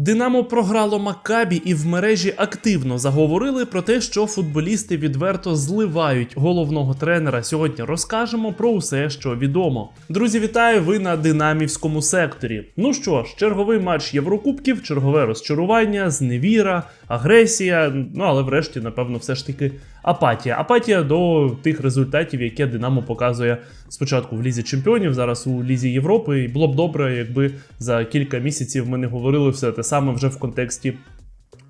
Динамо програло Маккабі і в мережі активно заговорили про те, що футболісти відверто зливають головного тренера. Сьогодні розкажемо про усе, що відомо. Друзі, вітаю! Ви на динамівському секторі. Ну що ж, черговий матч Єврокубків, чергове розчарування, зневіра, агресія. Ну але врешті, напевно, все ж таки апатія. Апатія до тих результатів, які Динамо показує спочатку в Лізі Чемпіонів, зараз у Лізі Європи. І було б добре, якби за кілька місяців ми не говорили все те саме вже в контексті.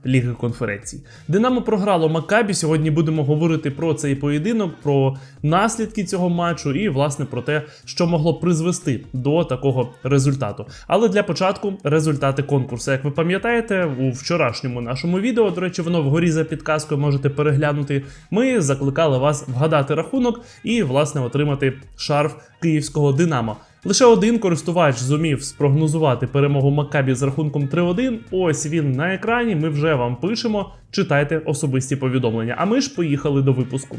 Ліги конференцій. Динамо програло Маккабі. Сьогодні будемо говорити про цей поєдинок, про наслідки цього матчу і, власне, про те, що могло призвести до такого результату. Але для початку результати конкурсу. Як ви пам'ятаєте, у вчорашньому нашому відео, до речі, воно вгорі за підказкою можете переглянути. Ми закликали вас вгадати рахунок і, власне, отримати шарф київського Динамо. Лише один користувач зумів спрогнозувати перемогу Маккабі з рахунком 3-1. Ось він на екрані. Ми вже вам пишемо. Читайте особисті повідомлення. А ми ж поїхали до випуску.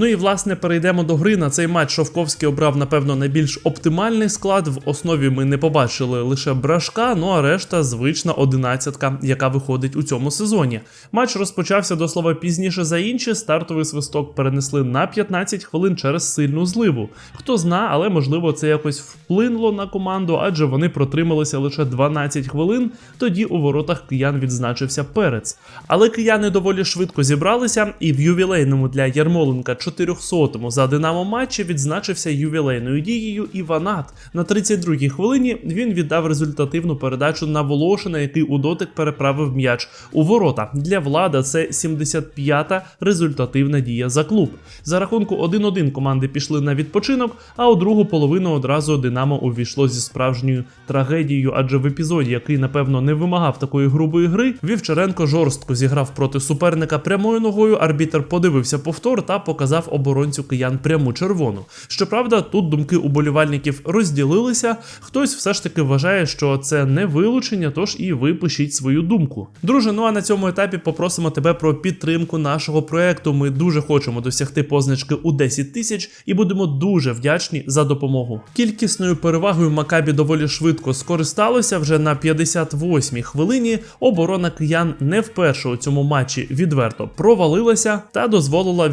Ну і власне перейдемо до гри. На цей матч Шовковський обрав, напевно, найбільш оптимальний склад. В основі ми не побачили лише брашка, ну а решта звична одинадцятка, яка виходить у цьому сезоні. Матч розпочався до слова пізніше за інші. Стартовий свисток перенесли на 15 хвилин через сильну зливу. Хто зна, але можливо це якось вплинуло на команду, адже вони протрималися лише 12 хвилин. Тоді у воротах киян відзначився перець. Але кияни доволі швидко зібралися, і в ювілейному для Ярмоленка 400-му за Динамо матчі відзначився ювілейною дією і Ванат. На 32-й хвилині він віддав результативну передачу на Волошина, який у дотик переправив м'яч у ворота. Для влада це 75-та результативна дія за клуб. За рахунку 1-1 команди пішли на відпочинок, а у другу половину одразу Динамо увійшло зі справжньою трагедією, адже в епізоді, який напевно не вимагав такої грубої гри, Вівчаренко жорстко зіграв проти суперника прямою ногою. Арбітер подивився повтор та показав оборонцю киян пряму червону. Щоправда, тут думки уболівальників розділилися. Хтось все ж таки вважає, що це не вилучення, тож і ви пишіть свою думку. Друже, ну а на цьому етапі попросимо тебе про підтримку нашого проекту. Ми дуже хочемо досягти позначки у 10 тисяч і будемо дуже вдячні за допомогу. Кількісною перевагою Макабі доволі швидко скористалося вже на 58-й хвилині. Оборона киян не вперше у цьому матчі відверто провалилася та дозволила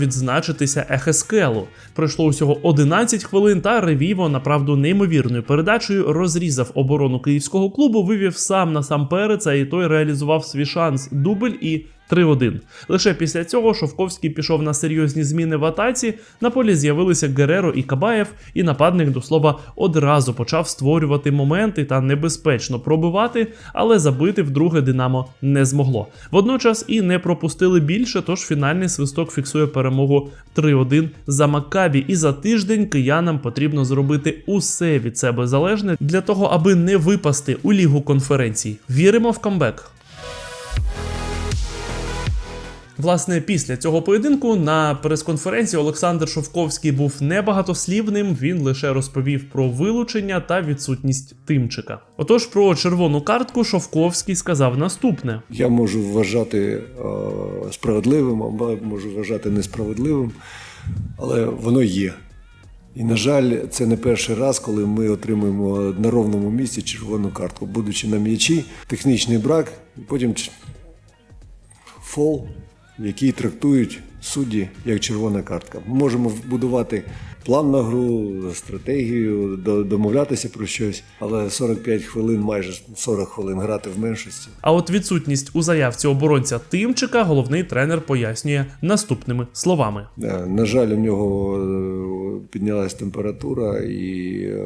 відзначитися Ехескелу. Пройшло усього 11 хвилин, та Ревіво, направду неймовірною передачею, розрізав оборону київського клубу, вивів сам на сам переца, і той реалізував свій шанс дубль і 3-1. Лише після цього Шовковський пішов на серйозні зміни в атаці. На полі з'явилися Гереро і Кабаєв, і нападник до слова одразу почав створювати моменти та небезпечно пробивати, але забити вдруге Динамо не змогло. Водночас і не пропустили більше, тож фінальний свисток фіксує перемогу 3-1 за Маккабі. І за тиждень киянам потрібно зробити усе від себе залежне для того, аби не випасти у лігу конференцій. Віримо в камбек. Власне, після цього поєдинку на прес-конференції Олександр Шовковський був небагатослівним. Він лише розповів про вилучення та відсутність тимчика. Отож, про червону картку Шовковський сказав наступне: Я можу вважати е, справедливим, або можу вважати несправедливим, але воно є. І, на жаль, це не перший раз, коли ми отримуємо на ровному місці червону картку, будучи на м'ячі, технічний брак, і потім фол, який трактують судді як червона картка. Ми можемо будувати план на гру, стратегію, домовлятися про щось, але 45 хвилин, майже 40 хвилин грати в меншості. А от відсутність у заявці оборонця тимчика головний тренер пояснює наступними словами. На жаль, у нього е, піднялась температура, і е,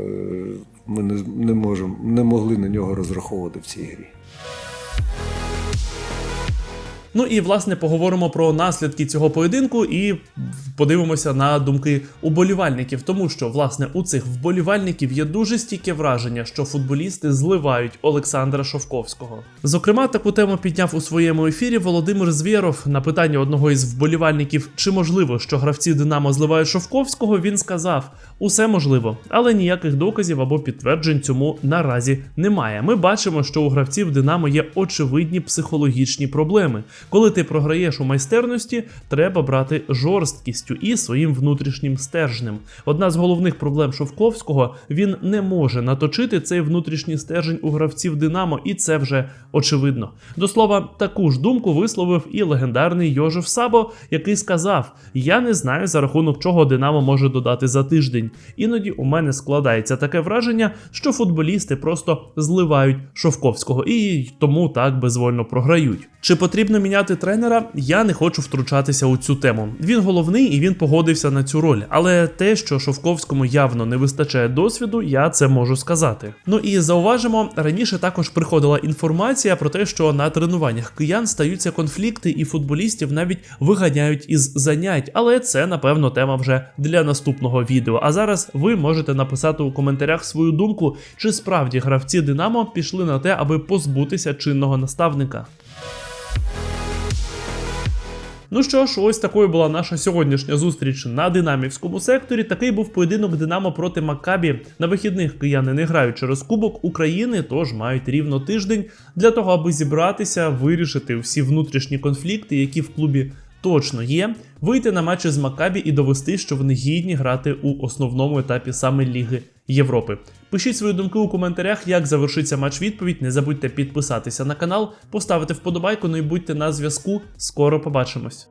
ми не, не, можемо, не могли на нього розраховувати в цій грі. Ну і власне поговоримо про наслідки цього поєдинку і подивимося на думки уболівальників, тому що власне у цих вболівальників є дуже стійке враження, що футболісти зливають Олександра Шовковського. Зокрема, таку тему підняв у своєму ефірі Володимир Звєров на питання одного із вболівальників, чи можливо, що гравці Динамо зливають Шовковського. Він сказав: усе можливо, але ніяких доказів або підтверджень цьому наразі немає. Ми бачимо, що у гравців Динамо є очевидні психологічні проблеми. Коли ти програєш у майстерності, треба брати жорсткість ментальністю і своїм внутрішнім стержнем. Одна з головних проблем Шовковського він не може наточити цей внутрішній стержень у гравців Динамо, і це вже очевидно. До слова, таку ж думку висловив і легендарний Йожев Сабо, який сказав: Я не знаю за рахунок чого Динамо може додати за тиждень. Іноді у мене складається таке враження, що футболісти просто зливають Шовковського і тому так безвольно програють. Чи потрібно міняти тренера? Я не хочу втручатися у цю тему. Він головний і він погодився на цю роль. Але те, що Шовковському явно не вистачає досвіду, я це можу сказати. Ну і зауважимо, раніше також приходила інформація про те, що на тренуваннях киян стаються конфлікти, і футболістів навіть виганяють із занять. Але це напевно тема вже для наступного відео. А зараз ви можете написати у коментарях свою думку, чи справді гравці Динамо пішли на те, аби позбутися чинного наставника. Ну що ж, ось такою була наша сьогоднішня зустріч на динамівському секторі. Такий був поєдинок Динамо проти Маккабі. На вихідних кияни не грають через Кубок України, тож мають рівно тиждень для того, аби зібратися, вирішити всі внутрішні конфлікти, які в клубі точно є, вийти на матчі з Маккабі і довести, що вони гідні грати у основному етапі саме Ліги Європи. Пишіть свої думки у коментарях, як завершиться матч відповідь. Не забудьте підписатися на канал, поставити вподобайку, ну і будьте на зв'язку. Скоро побачимось.